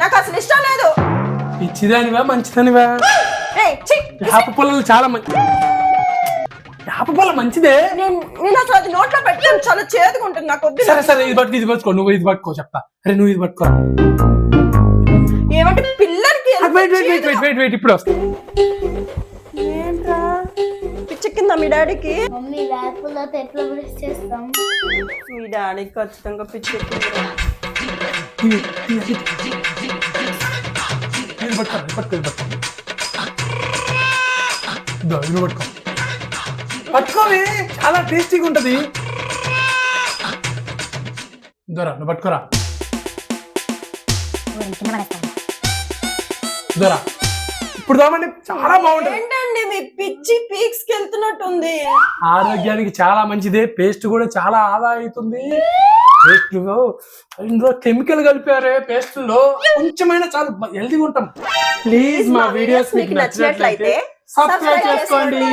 నాకు అసలు ఇష్టం లేదు. పిచ్చిదానివా మంచిదానివా ఏయ్, ఛీ! యాప పొలాలు చాలా మంచి యాప పొల మంచిదే. నేను నేను అసలు అది నోట్లో పెట్టాను చాలా చేదుగా ఉంటుంది నాకు వద్దు సరే సరే ఇది పట్టుకో ఇది పట్టుకో నువ్వు ఇది పట్టుకో చెప్తా. అరే నువ్వు ఇది పట్టుకో. ఏమంటే పిల్లలకి ఎంత wait wait wait wait wait wait ఇప్పుడు వస్తా. ఏంట్రా? పిచ్చెక్కిందా మీ డాడీకి. మమ్మీ లేకపోతే ఎట్లా బ్రష్ చేస్తాం? మీ డాడీకి ఖచ్చితంగా పిచ్చెక్కింది ఇది ఇది ఇది పట్టుకో ఇది పట్టుకో ఇది పట్టుకో ఇదో, ఇది పట్టుకో. పట్టుకోవి చాలా టేస్టీగా ఉంటది. దొరా నువ్వు పట్టుకోరా. దొరా ఇప్పుడు దామండి చాలా బాగుంటది. ఏంటండి మీ పిచ్చి పీక్స్కి వెళ్తున్నట్టుంది ఆరోగ్యానికి చాలా మంచిదే పేస్ట్ కూడా చాలా ఆదా అవుతుంది. పేస్ట్ ఇందులో కెమికల్ కలిపారే పేస్ట్లో కొంచెమైనా చాలా హెల్తీగా ఉంటాం ప్లీజ్ మా వీడియోస్ మీకు నచ్చినట్లయితే సబ్స్క్రైబ్ చేసుకోండి.